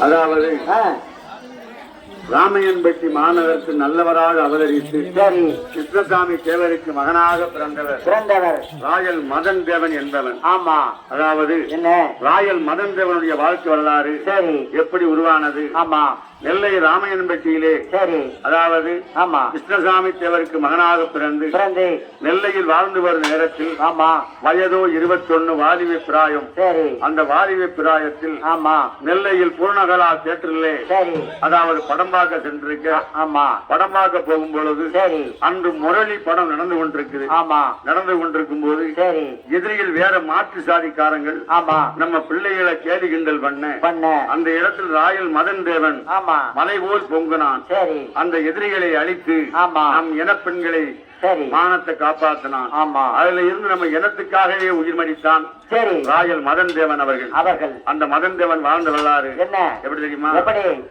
அதாவது ஆ, ராமையன்பட்டி மாநகருக்கு நல்லவராக அவதரித்து கிருஷ்ணசாமி தேவருக்கு மகனாக பிறந்தவர். பிறந்தவர். ராயல் மதன் தேவன் என்பவன். ஆமா. அதாவது என்ன? ராயல் மதன் தேவனுடைய வாழ்க்கை வரலாறு எப்படி உருவானது? ஆமா. நெல்லை ராமையன்பட்டியிலே சரி. அதாவது ஆமா. கிருஷ்ணசாமி தேவருக்கு மகனாக பிறந்து பிறந்து. நெல்லையில் வாழ்ந்து வரும் நேரத்தில் ஆமா. வயதோ இருபத்தொன்னு வாலிப பிராயம். சரி. அந்த வாலிப பிராயத்தில் ஆமா. நெல்லையில் பூர்ணகலா தேட்டரிலே சரி. அதாவது படம் பார்க்க சென்றிருக்க. ஆமா. படம் பார்க்க போகும் பொழுது சரி. அன்று முரளி படம் நடந்து கொண்டிருக்குது. ஆமா. நடந்து கொண்டிருக்கும் போது சரி. எதிரியில் வேற மாற்று சாதிக்காரங்கள் ஆமா. நம்ம பிள்ளைகளை கேலி கிண்டல் பண்ண. பண்ண. அந்த இடத்தில் ராயல் மதன் தேவன் ஆமா. மலை போல் பொங்குனான். சரி. அந்த எதிரிகளை அழித்து ஆமா. நம் இனப்பெண்களை சரி. மானத்தை காப்பாத்தினான். ஆமா. அதுல இருந்து நம்ம இனத்துக்காகவே உயிர் மடித்தான் சரி. ராயல் மதன் தேவன் அவர்கள். அவர்கள். அந்த மதன் தேவன் வாழ்ந்த வரலாறு என்ன? எப்படி தெரியுமா? எப்படி?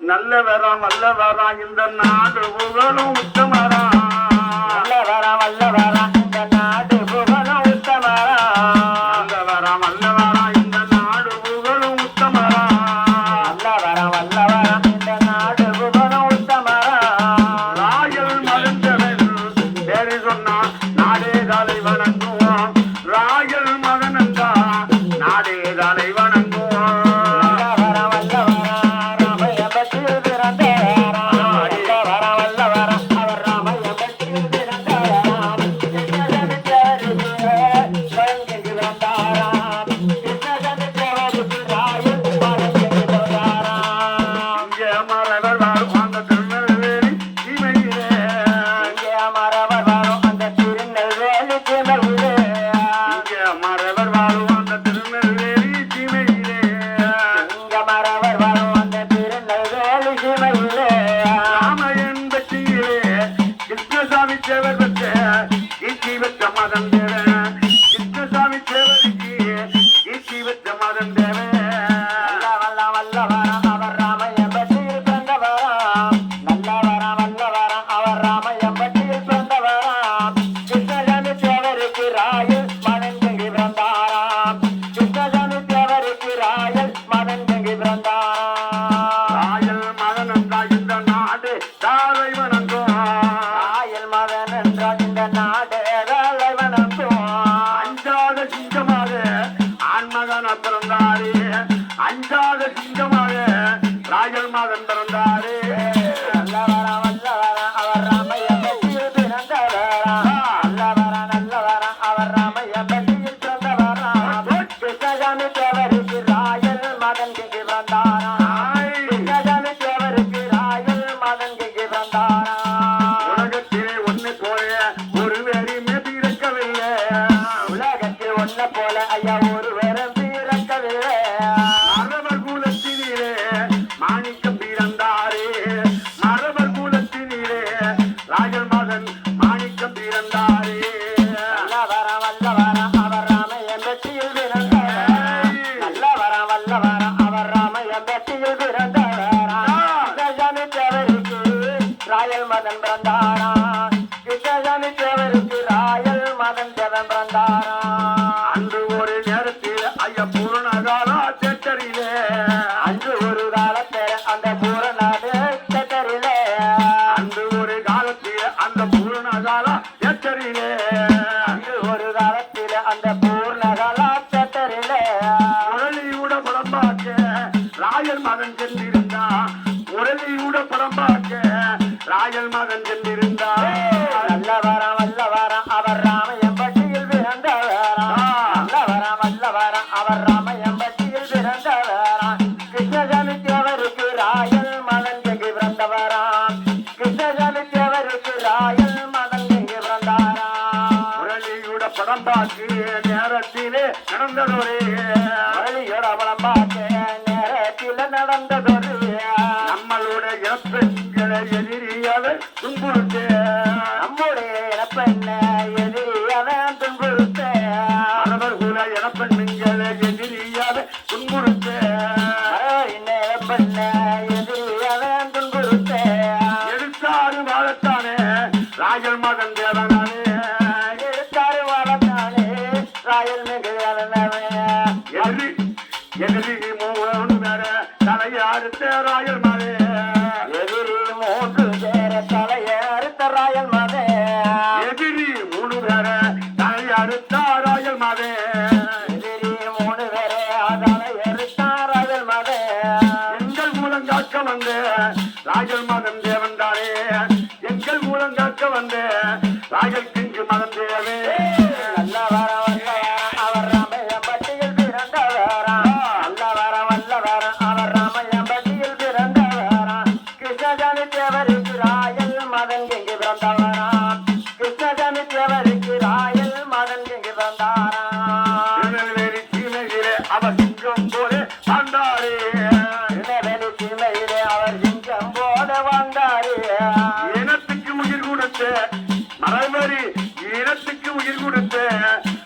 நல்ல வராம் நல்ல வராம் இந்த நாடு புகழும் உத்தமரா நல்ல வரா வல்ல வரா திருநெல்வேலி ராயல் மகன் கிகி பிறந்தாராம். உலகத்திலே ஒண்ணு போல ஒரு ஐயா ஒருவரும் ராயல் மகன் சென்றிருந்தா நல்ல வரம் வல்ல வரம் அவர் ராமையன் பட்டியில் பிறந்தவராம் நல்ல வரம் வல்ல வரம் அவர் ராமையன் பட்டியில் பிறந்தவராம் கிருஷ்ணசாமி தேவருக்கு ராயல் மகன் கங்கி பிறந்தவராம் கிருஷ்ணசாமி தேவருக்கு ராயல் மகன் கங்கி பிறந்தாராம் முரளியூட படம் பார்த்து நேரத்திலே நடந்ததொரே மகளியோட படம் பார்த்து நேரத்தில் நடந்ததொரு நம்மளோட இறப்பெண்களை இனப்பெண்ண எதிரியான துன்புறுத்த. எடுத்தாறு வாழத்தானே ராஜல் மகன் தேவனானே. எடுத்தாரு வளர்த்தானே ராயல் மிகு எதிரி எதிரி மூணு வேற தல தலையாறு ராயல் மதே எதிரி மூன்று சேர தலையை அறுத்த ராயல் மதே எதிரி மூணு பேர தலையாறு ராயல் எதிரி மூணு அதனை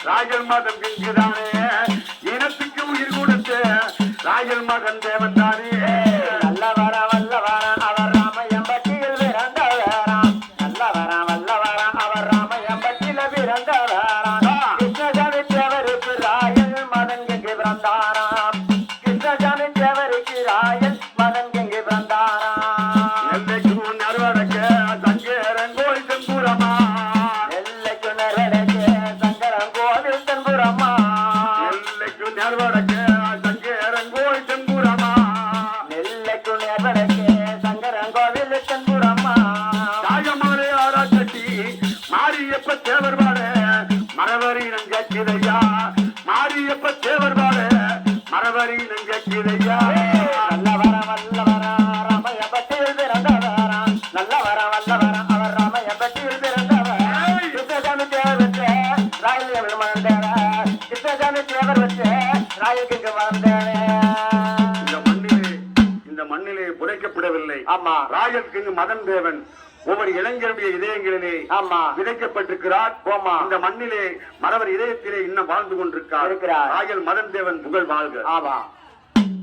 ராஜல் மதம் கிங்குதானே இனத்துக்கு உயிர் கொடுத்த ராஜல் மதன் தேவன் தானே. தேவர் பாட மரவரி நஞ்சக்கிதையா மாரியப்ப தேவர் பாட மரவரி நஞ்சக்கிதையா நல்ல வர வல்ல வர ராமைய பட்டியில் பிறந்தவரா நல்ல வர வல்ல வர அவர் ராமைய பட்டியில் பிறந்தவரா கிருஷ்ணசாமி தேவர் வச்சு ராயல் எவ்வளவு மறந்தேன கிருஷ்ணசாமி தேவர் வச்சு ராயலுக்கு இங்கு மறந்தேனே இந்த மண்ணிலே இந்த மண்ணிலே புதைக்கப்படவில்லை. ஆமா. ராயல் கிங் மதன் தேவன். ஒவ்வொரு இளைஞருடைய இதயங்களிலே ஆமா. விதைக்கப்பட்டிருக்கிறார். ஆமா. இந்த மண்ணிலே மறவர் இதயத்திலே இன்னும் வாழ்ந்து கொண்டிருக்கிறார். ராயல் மதன் தேவன் புகழ் வாழ்க. ஆமா.